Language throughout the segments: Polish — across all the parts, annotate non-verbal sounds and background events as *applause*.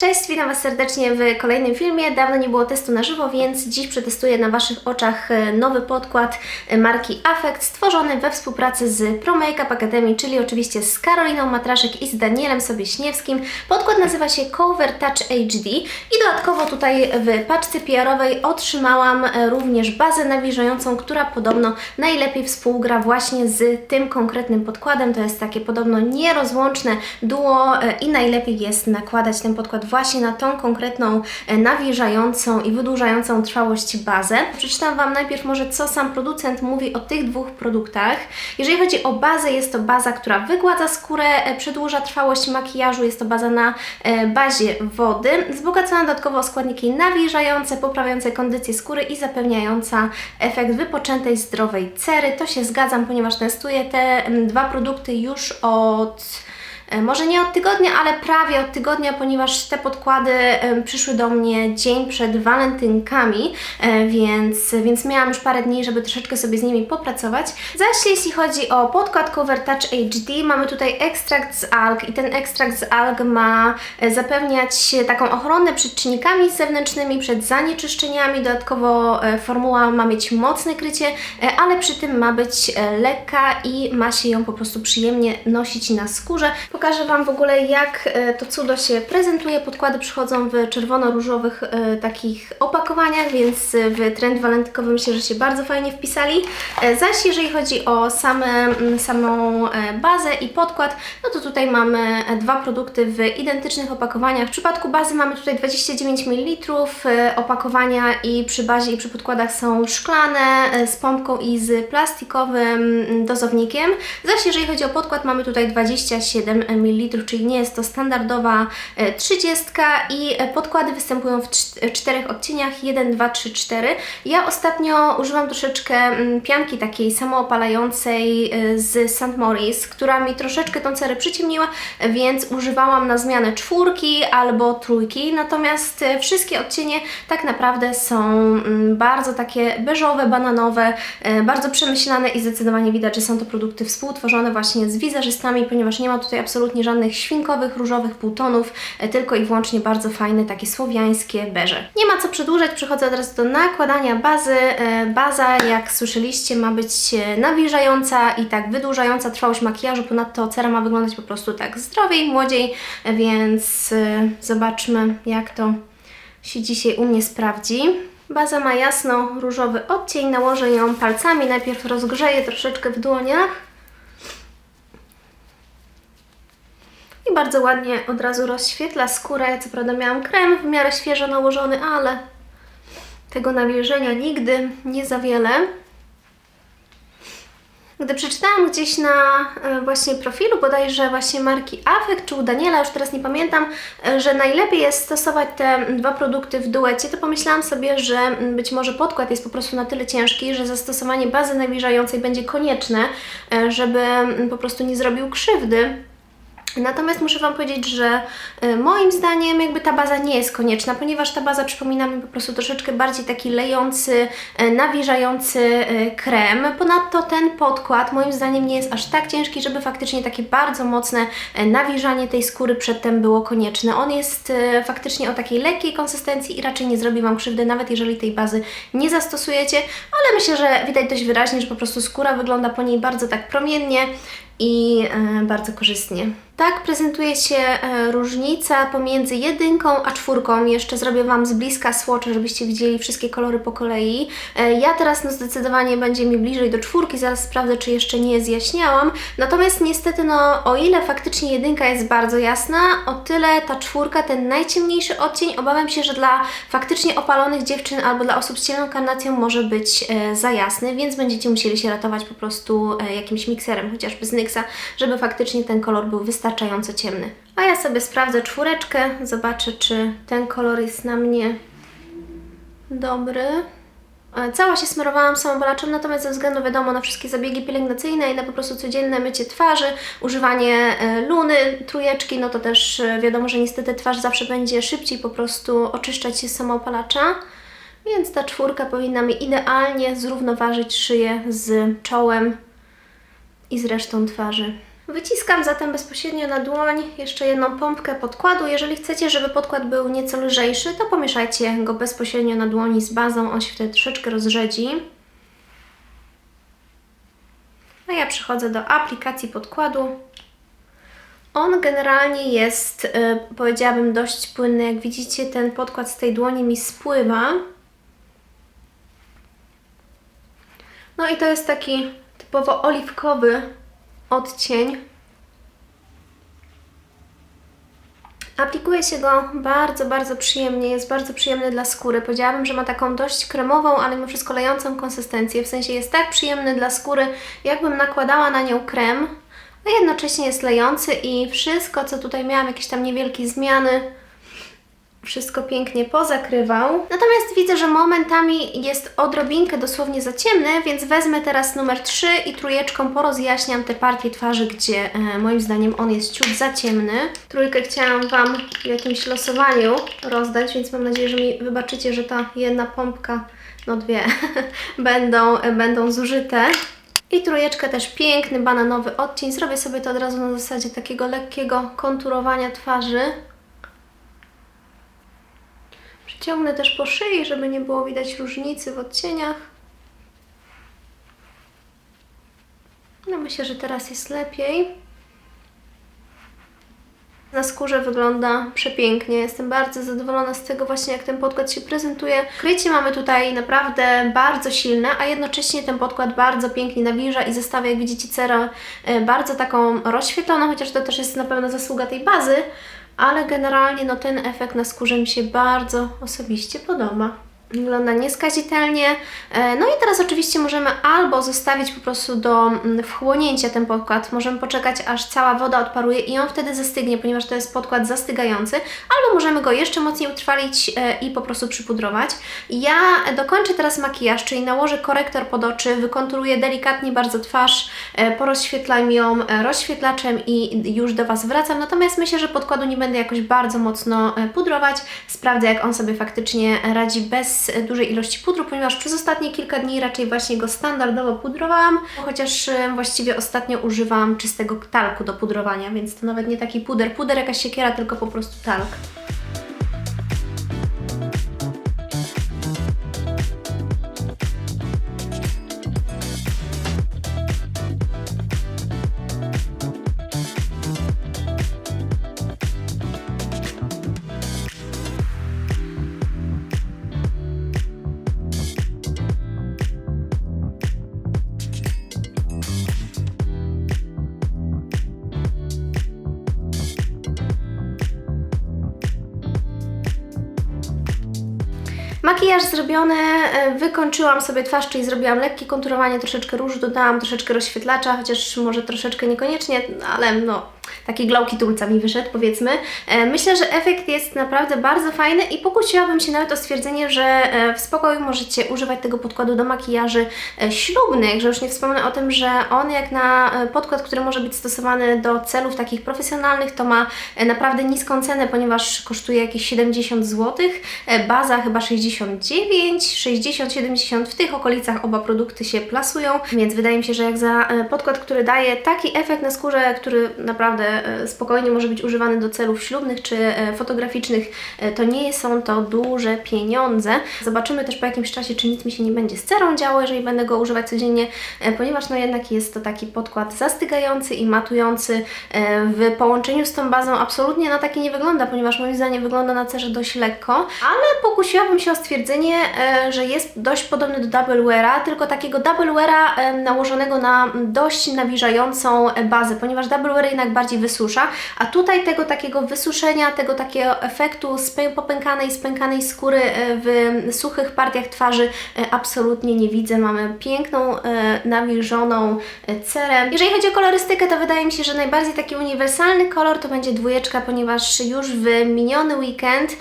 Cześć, witam Was serdecznie w kolejnym filmie. Dawno nie było testu na żywo, więc dziś przetestuję na Waszych oczach e, nowy podkład e, marki Affect, stworzony we współpracy z Pro Makeup Academy, czyli oczywiście z Karoliną Matraszek i z Danielem Sobieśniewskim. Podkład nazywa się Cover Touch HD i dodatkowo tutaj w paczce PR-owej otrzymałam e, również bazę nawilżającą, która podobno najlepiej współgra właśnie z tym konkretnym podkładem. To jest takie podobno nierozłączne duo i najlepiej jest nakładać ten podkład właśnie na tą konkretną e, nawilżającą i wydłużającą trwałość bazę. Przeczytam Wam najpierw może co sam producent mówi o tych dwóch produktach. Jeżeli chodzi o bazę, jest to baza, która wygładza skórę, e, przedłuża trwałość makijażu, jest to baza na e, bazie wody, wzbogacona dodatkowo o składniki nawilżające, poprawiające kondycję skóry i zapewniająca efekt wypoczętej, zdrowej cery. To się zgadzam, ponieważ testuję te dwa produkty już od Może nie od tygodnia, ale prawie od tygodnia, ponieważ te podkłady e, przyszły do mnie dzień przed walentynkami, e, więc, więc miałam już parę dni, żeby troszeczkę sobie z nimi popracować. Zaś jeśli chodzi o podkład Cover Touch HD, mamy tutaj ekstrakt z alg i ten ekstrakt z alg ma e, zapewniać taką ochronę przed czynnikami zewnętrznymi, przed zanieczyszczeniami. Dodatkowo e, formuła ma mieć mocne krycie, e, ale przy tym ma być e, lekka i ma się ją po prostu przyjemnie nosić na skórze. Pokażę Wam w ogóle jak e, to cudo się prezentuje. Podkłady przychodzą w czerwono-różowych e, takich opakowaniach, więc e, w trend walentynkowy myślę, że się bardzo fajnie wpisali. Zaś jeżeli chodzi o same, mm, samą bazę i podkład, no to tutaj mamy dwa produkty w identycznych opakowaniach. W przypadku bazy mamy tutaj 29 ml, opakowania i przy bazie i przy podkładach są szklane z pompką i z plastikowym mm, dozownikiem. Zaś jeżeli chodzi o podkład, mamy tutaj 27 ml, czyli nie jest to standardowa e, 30 i e, podkłady występują w cz- czterech odcieniach 1, 2, 3, 4. Ja ostatnio używam troszeczkę mm, pianki takiej samoopalającej e, z St. Maurice, która mi troszeczkę tą cerę przyciemniła, e, więc używałam na zmianę czwórki albo trójki, natomiast e, wszystkie odcienie tak naprawdę są mm, bardzo takie beżowe, bananowe, e, bardzo przemyślane i zdecydowanie widać, że są to produkty współtworzone właśnie z wizerzystami, ponieważ nie ma tutaj absolutnie żadnych świnkowych, różowych półtonów, e, tylko i wyłącznie bardzo fajne, takie słowiańskie beże. Nie ma co przedłużać, przechodzę od razu do nakładania bazy. E, Baza, jak słyszeliście, ma być e, nawilżająca i tak wydłużająca trwałość makijażu, ponadto cera ma wyglądać po prostu tak zdrowiej, młodziej, więc zobaczmy jak to się dzisiaj u mnie sprawdzi. Baza ma jasno-różowy odcień, nałożę ją palcami, najpierw rozgrzeję troszeczkę w dłoniach. Bardzo ładnie od razu rozświetla skórę. Co prawda miałam krem w miarę świeżo nałożony, ale tego nawilżenia nigdy nie za wiele. Gdy przeczytałam gdzieś na e, właśnie profilu bodajże właśnie marki Affect czy u Daniela, już teraz nie pamiętam, e, że najlepiej jest stosować te dwa produkty w duecie, to pomyślałam sobie, że być może podkład jest po prostu na tyle ciężki, że zastosowanie bazy nawilżającej będzie konieczne, e, żeby po prostu nie zrobił krzywdy. Natomiast muszę Wam powiedzieć, że y, moim zdaniem jakby ta baza nie jest konieczna, ponieważ ta baza przypomina mi po prostu troszeczkę bardziej taki lejący, y, nawilżający y, krem. Ponadto ten podkład moim zdaniem nie jest aż tak ciężki, żeby faktycznie takie bardzo mocne nawilżanie tej skóry przedtem było konieczne. On jest faktycznie o takiej lekkiej konsystencji i raczej nie zrobi Wam krzywdy, nawet jeżeli tej bazy nie zastosujecie, ale myślę, że widać dość wyraźnie, że po prostu skóra wygląda po niej bardzo tak promiennie i e, bardzo korzystnie. Tak prezentuje się e, różnica pomiędzy jedynką a czwórką. Jeszcze zrobię Wam z bliska swatche, żebyście widzieli wszystkie kolory po kolei. E, ja teraz no zdecydowanie będzie mi bliżej do czwórki, zaraz sprawdzę, czy jeszcze nie zjaśniałam. Natomiast niestety, no o ile faktycznie jedynka jest bardzo jasna, o tyle ta czwórka, ten najciemniejszy odcień, obawiam się, że dla faktycznie opalonych dziewczyn albo dla osób z ciemną karnacją może być za jasny, więc będziecie musieli się ratować po prostu jakimś mikserem, chociażby z Nyxa, żeby faktycznie ten kolor był wystarczająco ciemny. A ja sobie sprawdzę czwóreczkę, zobaczę, czy ten kolor jest na mnie dobry. E, Cała się smarowałam samobalaczem, natomiast ze względu wiadomo na wszystkie zabiegi pielęgnacyjne i na po prostu codzienne mycie twarzy, używanie e, luny, trójeczki, no to też e, wiadomo, że niestety twarz zawsze będzie szybciej po prostu oczyszczać się z samoopalacza. Więc ta czwórka powinna mi idealnie zrównoważyć szyję z czołem i z resztą twarzy. Wyciskam zatem bezpośrednio na dłoń jeszcze jedną pompkę podkładu. Jeżeli chcecie, żeby podkład był nieco lżejszy, to pomieszajcie go bezpośrednio na dłoni z bazą, on się wtedy troszeczkę rozrzedzi. A ja przechodzę do aplikacji podkładu. On generalnie jest, yy, powiedziałabym, dość płynny. Jak widzicie, ten podkład z tej dłoni mi spływa. No i to jest taki typowo oliwkowy odcień. Aplikuje się go bardzo, bardzo przyjemnie, jest bardzo przyjemny dla skóry. Powiedziałabym, że ma taką dość kremową, ale mimo wszystko lejącą konsystencję. W sensie jest tak przyjemny dla skóry, jakbym nakładała na nią krem, a jednocześnie jest lejący i wszystko, co tutaj miałam, jakieś tam niewielkie zmiany, wszystko pięknie pozakrywał. Natomiast widzę, że momentami jest odrobinkę dosłownie za ciemny, więc wezmę teraz numer 3 i trójeczką porozjaśniam te partie twarzy, gdzie e, moim zdaniem on jest ciut za ciemny. Trójkę chciałam Wam w jakimś losowaniu rozdać, więc mam nadzieję, że mi wybaczycie, że ta jedna pompka, no dwie, *laughs* będą, e, będą zużyte. I trójeczkę też piękny bananowy odcień. Zrobię sobie to od razu na zasadzie takiego lekkiego konturowania twarzy. Ciągnę też po szyi, żeby nie było widać różnicy w odcieniach. No myślę, że teraz jest lepiej. Na skórze wygląda przepięknie. Jestem bardzo zadowolona z tego właśnie, jak ten podkład się prezentuje. Krycie mamy tutaj naprawdę bardzo silne, a jednocześnie ten podkład bardzo pięknie nawilża i zostawia, jak widzicie, cerę e, bardzo taką rozświetloną, chociaż to też jest na pewno zasługa tej bazy, ale generalnie no, ten efekt na skórze mi się bardzo osobiście podoba. Wygląda nieskazitelnie. E, no i teraz oczywiście możemy albo zostawić po prostu do mm, wchłonięcia ten podkład, możemy poczekać aż cała woda odparuje i on wtedy zastygnie, ponieważ to jest podkład zastygający, albo możemy go jeszcze mocniej utrwalić e, i po prostu przypudrować. Ja dokończę teraz makijaż, czyli nałożę korektor pod oczy, wykonturuję delikatnie bardzo twarz, e, porozświetlam ją rozświetlaczem i już do Was wracam. Natomiast myślę, że podkładu nie będę jakoś bardzo mocno pudrować. Sprawdzę, jak on sobie faktycznie radzi bez dużej ilości pudru, ponieważ przez ostatnie kilka dni raczej właśnie go standardowo pudrowałam, chociaż e, właściwie ostatnio używam czystego talku do pudrowania, więc to nawet nie taki puder, puder jakaś siekiera, tylko po prostu talk. Makijaż zrobiony, e, wykończyłam sobie twarz, czyli zrobiłam lekkie konturowanie, troszeczkę różu dodałam, troszeczkę rozświetlacza, chociaż może troszeczkę niekoniecznie, ale no taki glow kitulca mi wyszedł, powiedzmy. E, myślę, że efekt jest naprawdę bardzo fajny i pokusiłabym się nawet o stwierdzenie, że e, w spokoju możecie używać tego podkładu do makijaży ślubnych, że już nie wspomnę o tym, że on jak na podkład, który może być stosowany do celów takich profesjonalnych, to ma naprawdę niską cenę, ponieważ kosztuje jakieś 70 zł, baza chyba 60 59, 60, 70 w tych okolicach oba produkty się plasują, więc wydaje mi się, że jak za e, podkład, który daje taki efekt na skórze, który naprawdę e, spokojnie może być używany do celów ślubnych czy e, fotograficznych, to nie są to duże pieniądze. Zobaczymy też po jakimś czasie, czy nic mi się nie będzie z cerą działo, jeżeli będę go używać codziennie, ponieważ no jednak jest to taki podkład zastygający i matujący w połączeniu z tą bazą absolutnie na taki nie wygląda, ponieważ moim zdaniem wygląda na cerze dość lekko, ale pokusiłabym się o stwierdzenie, e, że jest dość podobny do double weara, tylko takiego double weara e, nałożonego na dość nawilżającą bazę, ponieważ double wear jednak bardziej wysusza, a tutaj tego takiego wysuszenia, tego takiego efektu popękanej, spękanej skóry e, w suchych partiach twarzy absolutnie nie widzę. Mamy piękną, nawilżoną cerę. Jeżeli chodzi o kolorystykę, to wydaje mi się, że najbardziej taki uniwersalny kolor to będzie dwójeczka, ponieważ już w miniony weekend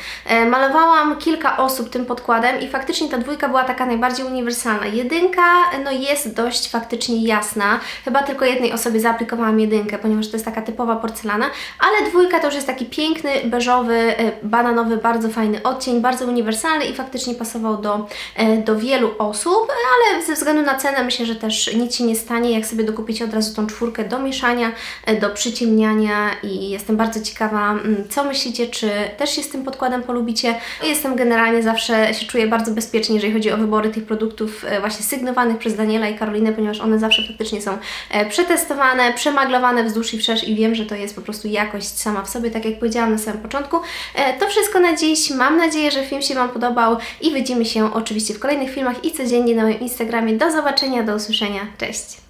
malowałam kilka osób tym podkładem i faktycznie ta dwójka była taka najbardziej uniwersalna. Jedynka no jest dość faktycznie jasna. Chyba tylko jednej osobie zaaplikowałam jedynkę, ponieważ to jest taka typowa porcelana, ale dwójka to już jest taki piękny, beżowy, e, bananowy, bardzo fajny odcień, bardzo uniwersalny i faktycznie pasował do, e, do wielu osób, ale ze względu na cenę myślę, że też nic się nie stanie, jak sobie dokupicie od razu tą czwórkę do mieszania, e, do przyciemniania i jestem bardzo ciekawa, mm, co myślicie, czy też się z tym podkładem polubicie. Jestem generalnie zawsze się czuję bardzo bezpiecznie, jeżeli chodzi o wybory tych produktów właśnie sygnowanych przez Daniela i Karolinę, ponieważ one zawsze faktycznie są przetestowane, przemaglowane wzdłuż i wszerz i wiem, że to jest po prostu jakość sama w sobie, tak jak powiedziałam na samym początku. E, To wszystko na dziś. Mam nadzieję, że film się Wam podobał i widzimy się oczywiście w kolejnych filmach i codziennie na moim Instagramie. Do zobaczenia, do usłyszenia. Cześć!